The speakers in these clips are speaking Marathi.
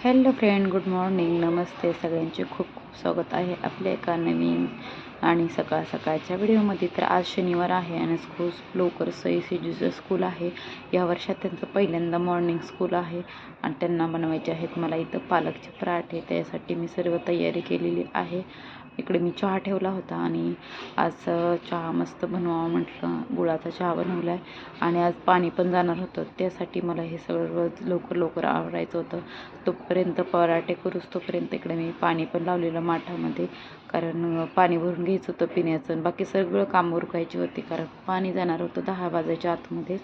Hello friend good morning. नमस्ते सगळ्यांचे. खूप खूप स्वागत आहे आपल्या एका नवीन आणि सकाळ सकाळच्या व्हिडिओमध्ये तर आज शनिवार आहे आणि स्कूल लवकर सई सीजूचं स्कूल आहे. या वर्षात त्यांचं पहिल्यांदा मॉर्निंग स्कूल आहे आणि त्यांना बनवायचे आहेत. मला इथं पालकचे पराठे त्यासाठी मी सर्व तयारी केलेली आहे. इकडे मी चहा ठेवला होता आणि आज चहा मस्त बनवावा म्हटलं. गुळाचा चहा बनवला आहे आणि आज पाणी पण जाणार होतं. त्यासाठी मला हे सगळं लवकर लवकर आवरायचं होतं. तोपर्यंत पराठे करूच तोपर्यंत इकडे मी पाणी पण लावलेलं माठामध्ये. कारण पाणी भरून घ्यायचं होतं पिण्याचं आणि बाकी सगळं काम उरकायची होती कारण पाणी जाणार होतं दहा वाजायच्या आतमध्येच.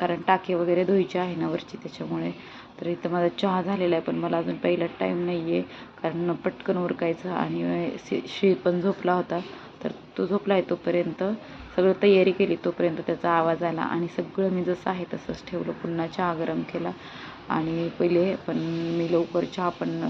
कारण टाके वगैरे धुवायचे आहे ना वरची त्याच्यामुळे. तर इथं माझा चहा झालेला आहे पण मला अजून पहिला टाईम नाही आहे कारण पटकन उरकायचं आणि शी पण झोपला होता. तर तो झोपला आहे तोपर्यंत. सगळं तयारी केली तोपर्यंत त्याचा आवाज आला आणि सगळं मी जसं आहे तसंच ठेवलं. पुन्हा चहा गरम केला आणि पहिले पण मी लवकर चहा पण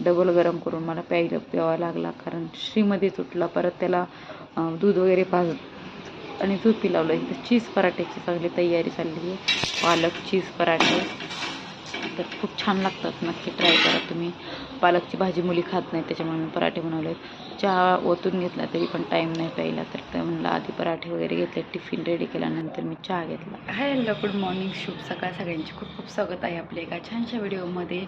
डबल गरम करून मला प्यायला प्यावा लागला. कारण श्रीमध्येच उठला. परत त्याला दूध वगैरे भाज आणि झोपी लावलं. चीज पराठ्याची चांगली तयारी चालली आहे. पालक चीज पराठे. तर खूप छान लागतात. नक्की ट्राय करा तुम्ही. पालकची भाजी मुली खात नाही त्याच्यामुळे मी पराठे बनवले चहा ओतून घेतला तरी पण टाईम नाही प्यायला. तर ते म्हणलं आधी पराठे वगैरे घेतले टिफिन रेडी केल्यानंतर मी चहा घेतला. हॅलो गुड मॉर्निंग शुभ सकाळ सगळ्यांची. खूप खूप स्वागत आहे आपल्या एका छानशा व्हिडिओमध्ये.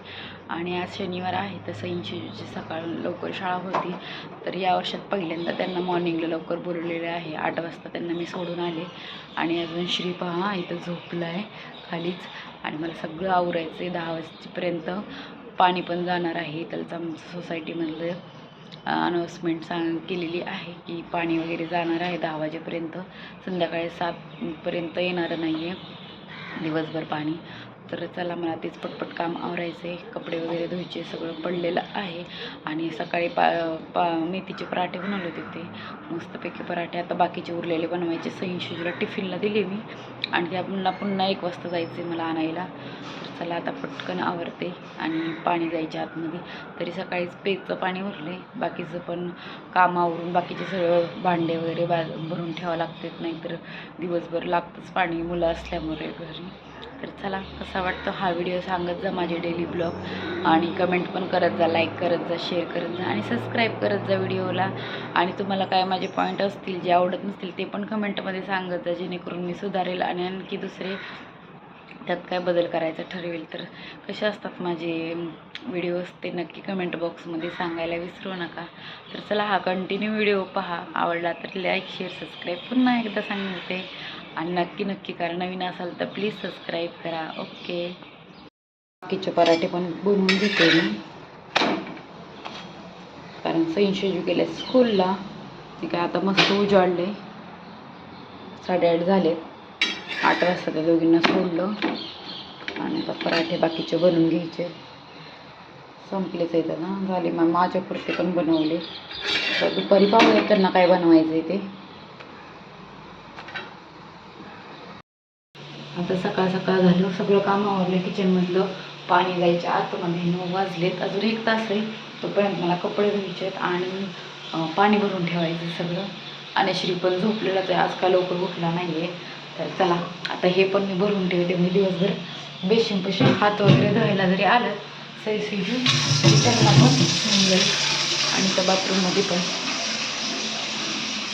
आणि आज शनिवार आहे तर सईंची सकाळ लवकर शाळा होती. तर या वर्षात पहिल्यांदा त्यांना मॉर्निंगला लवकर बोलवलेलं आहे. आठ वाजता त्यांना मी सोडून आले. आणि अजून श्री पहा इथं झोपलं आहे खालीच. आणि मला सगळं आवरायचं आहे. दहा वाजेपर्यंत पाणी पण जाणार आहे. त्याचं आमचं सोसायटीमधलं अनाऊन्समेंट सांग केलेली आहे की पाणी वगैरे जाणार आहे. दहा वाजेपर्यंत. संध्याकाळी सातपर्यंत येणार नाही आहे दिवसभर पाणी. तर चला मला तेच पटपट काम आवरायचं आहे कपडे वगैरे धुवायचे सगळं पडलेलं आहे. आणि सकाळी पा पा मेथीचे पराठे बनवले होते ते. मस्तपैकी पराठे. आता बाकीचे उरलेले बनवायचे. सई टिफिनला दिले मी. आणि त्या पुन्हा पुन्हा एक वाजता जायचं आहे मला आणायला. तर चला आता पटकन आवरते आणि पाणी जायच्या आतमध्ये. तरी सकाळीच पेजचं पाणी भरले बाकीचं पण काम आवरून बाकीचे सगळं भांडे वगैरे बा भरून ठेवावं लागतात. नाहीतर दिवसभर लागतंच पाणी मुलं असल्यामुळे घरी. तर चला कसा वाटतो हा व्हिडिओ सांगत जा माझे डेली ब्लॉग आणि कमेंट पण करत जा लाईक करत जा शेअर करत जा आणि सबस्क्राईब करत जा व्हिडिओला आणि तुम्हाला काय माझे पॉईंट असतील जे आवडत नसतील ते पण कमेंटमध्ये सांगत जा जेणेकरून मी सुधारेल आणि आणखी दुसरे त्यात काय बदल करायचा ठरवेल. तर कसे असतात माझे व्हिडिओज ते नक्की कमेंट बॉक्समध्ये सांगायला विसरू नका. तर चला हा कंटिन्यू व्हिडिओ पहा. आवडला तर लाईक शेअर सबस्क्राईब पुन्हा एकदा सांगते. आणि नक्की नक्की करा. नवीन असाल तर प्लीज सबस्क्राईब करा. ओके बाकीचे पराठे पण बनवून घेते मी. कारण सैनशेजू गेले स्कूलला ते काय आता मस्त उजाडले. साडेआठ झालेत. आठ वाजता त्या दोघींना सोडलं. आणि आता पराठे बाकीचे बनवून घ्यायचे. संपलेच आहेत ना झाले. मग माझ्या पुरते पण बनवले. तर दुपारी पाहूया त्यांना काय बनवायचं आहे ते. आता सकाळ सकाळ झालं सगळं काम आवरलं किचनमधलं पाणी जायच्या आतमध्ये नऊ वाजलेत. अजून एक तास आहे. तोपर्यंत मला कपडे धुवायचे आहेत आणि पाणी भरून ठेवायचं सगळं. आणि श्री पण झोपलेलाच आहे. आज का लवकर उठला नाही आहे तर चला आता हे पण मी भरून ठेवते. मी दिवसभर बेशिंग पेशीन हात वगैरे धुवायला जरी आलं सही सिजून तरी त्यांना पण होऊन जाईल. आणि त्या बाथरूममध्ये पण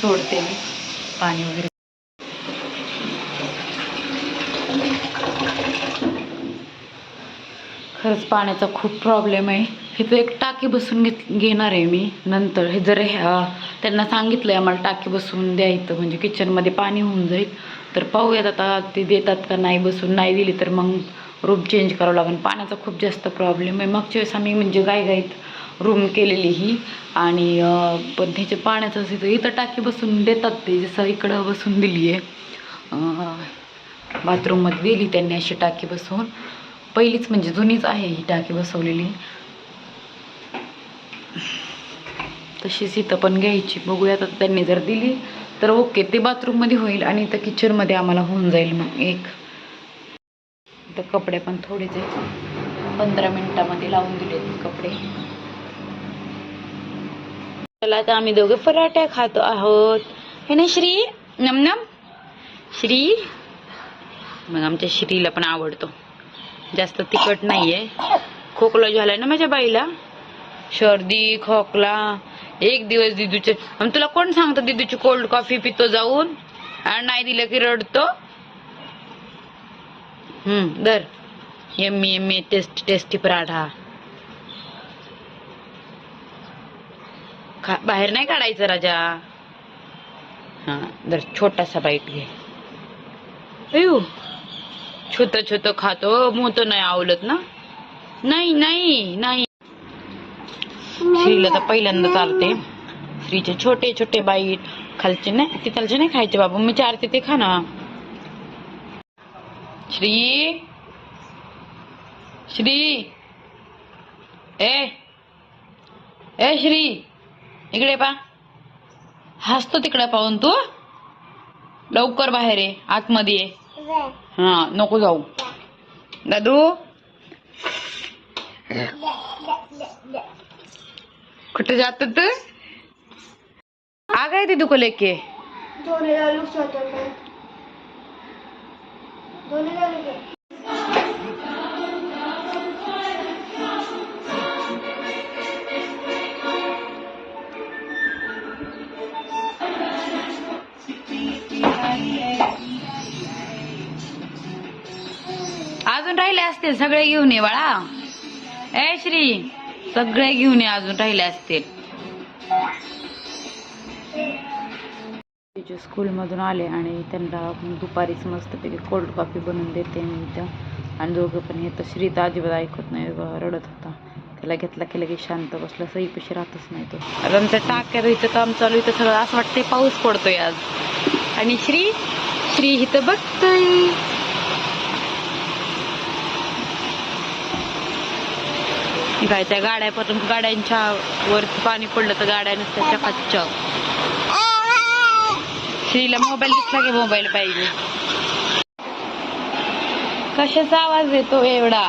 सोडते मी पाणी वगैरे. खरंच पाण्याचा खूप प्रॉब्लेम आहे. इथं एक टाकी बसून घेत घेणार आहे मी नंतर. हे जर ह्या त्यांना सांगितलं आहे आम्हाला टाकी बसवून द्यायचं म्हणजे किचनमध्ये पाणी होऊन जाईल. तर पाहूयात आता ते देतात का नाही बसून नाही दिली तर मग रूम चेंज करावं लागेल. पाण्याचा खूप जास्त प्रॉब्लेम आहे. मागच्या वेळेस आम्ही म्हणजे गायगाईत रूम केलेली ही आणि पण त्याचे पाण्याचं इथं इथं टाकी बसून देतात ते जसं इकडं बसून दिली आहे बाथरूममध्ये दिली त्यांनी अशी टाकी बसवून पहिलीच म्हणजे जुनीच आहे ही टाकी बसवलेली. तशीच इथं पण घ्यायची. बघूयात आता त्यांनी जर दिली तर ओके ते बाथरूममध्ये होईल आणि इथं किचनमध्ये आम्हाला होऊन जाईल मग एक. इथं कपडे पण थोडेच आहेत. पंधरा मिनिटामध्ये लावून दिले कपडे. चला आता आम्ही दोघे पराठे खातो आहोत. हे ना श्री? नमनम श्री? मग आमच्या श्रीला पण आवडतो. जास्त तिखट नाही आहे खोकला झालाय ना माझ्या बाईला सर्दी खोकला एक दिवस दिदूचे आणि तुला कोण सांगतं दिदूची कोल्ड कॉफी पितो जाऊन? आणि नाही दिलं की रडतो? हम्म दर Emmy Emmy taste tasty paratha. खा बाहेर नाही काढायचं राजा. हा दर छोटासा बाईट घे. अयो छोट छोट खातो. हो, मोठ नाही आवलत ना? नाही नाही नाही. श्रीला तर पहिल्यांदा चालते. श्रीचे छोटे छोटे बाईट. खालचे नाही तिथलचे नाही खायचे बाबा. मी चारते ते खा ना. श्री. श्री. ए. ए श्री. इकडे पा. हसतो तिकडे पाहून तू. लवकर बाहेर ये. आतमध्ये ये. हा नको जाऊ. दादू? कुठे जात तू? आ गए ती दुको लेके अजून राहिले असतील सगळे घेऊन ये बाळा. ए श्री सगळे घेऊन ये अजून राहिले असतील. स्कूलमधून आले आणि त्यांना दुपारीच मस्तपैकी कोल्ड कॉफी बनवून देते मी इथं. आणि दोघं पण येतं श्री तर अजिबात ऐकत नाही रडत होता. त्याला घेतला की लगेच शांत बसला सईपाशी राहतच नाही तो. आता आमच्या टाक्यात इथं काम चालू इथं सगळं असं वाटतंय पाऊस पडतोय आज. आणि श्री श्री इथं बघतोय. काय त्या गाड्या पण गाड्यांच्या वर पाणी पडलं तर गाड्या नसत्या चकाचक श्रीला मोबाईल दिसला की मोबाईल पाहिजे. कशाचा आवाज येतो एवढा?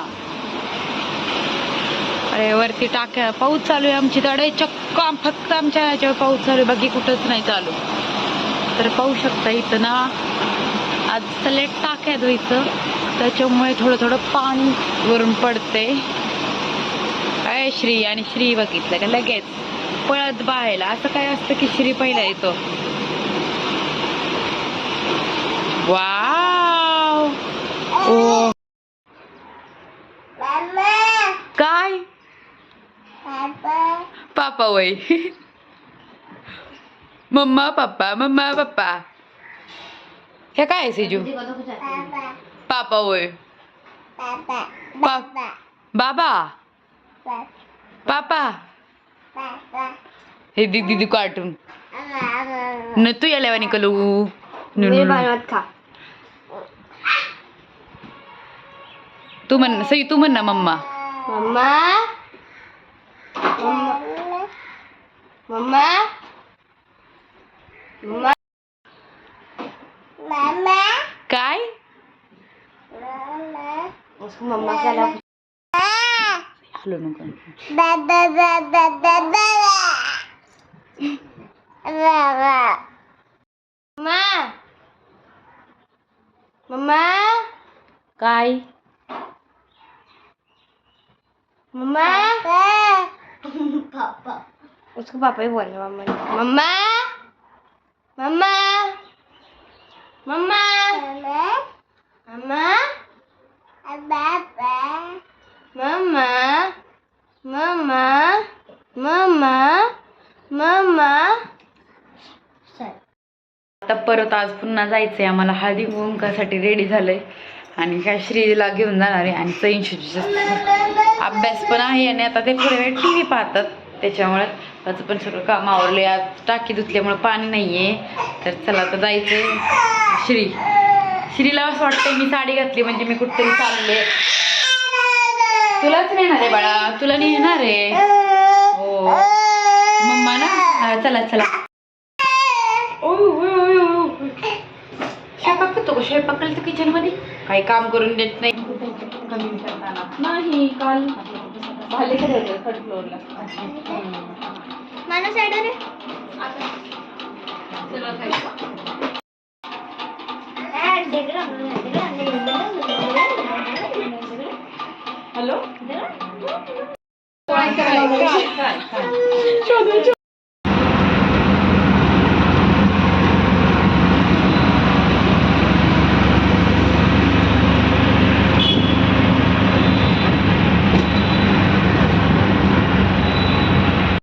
अरे वरती टाक्या. पाऊस चालू आहे आमची तडे चक्क. फक्त आमच्या ह्याच्यावर पाऊस चालू आहे. बाकी कुठंच नाही चालू. तर पाहू शकता इथं ना आज सलेट टाक्या धुवायचं हो त्याच्यामुळे थोडं थोडं पाणी वरून पडते काय श्री आणि श्री बघितलं का? लगेच पळत बाहेर. असं काय असतं की श्री पहिला येतो? वाव! ओ काय? पापा वय. मम्मा पप्पा मम्मा पप्पा. हे काय आहे सिजू? पापा वय. बाबा! पापा. हे दीदी दीदी कार्टून. न तू या लेवानी कलू. तू म्हण सई तू म्हण ना मम्मा. मम्मा. मम्मा. मम्मा. काय? उसको मम्मा. أحلى من كان ماما ماما काय मम्मा पापा उसको पापा ही बोल रहे mama mama mama mama mama mama mama, mama, mama, mama. आता परत आज पुन्हा जायचंय. आम्हाला हळदी कुंकासाठी रेडी झालंय. आणि काय श्रीला घेऊन जाणार आहे. आणि सईंशीचा अभ्यास पण आहे. आणि आता ते थोड्या वेळ टी व्ही पाहतात. त्याच्यामुळे त्याचं पण सगळं काम आवरलंय. आज टाकी धुतल्यामुळे पाणी नाहीये. तर चला आता जायचंय. श्री. श्रीला असं वाटतंय मी साडी घातली. म्हणजे मी कुठतरी चालले. तुलाच नेणार आहे बाळा तुला नेणार आहे. हो. मम्मा ना? हा, चला चला. ओय, ओय, ओय, ओय. स्वयंपाक करतो का? स्वयंपाक केलं तर किचनमध्ये? काही काम करून देत नाही. नाही काल. थर्ड फ्लोअरला रे হ্যালো শুধু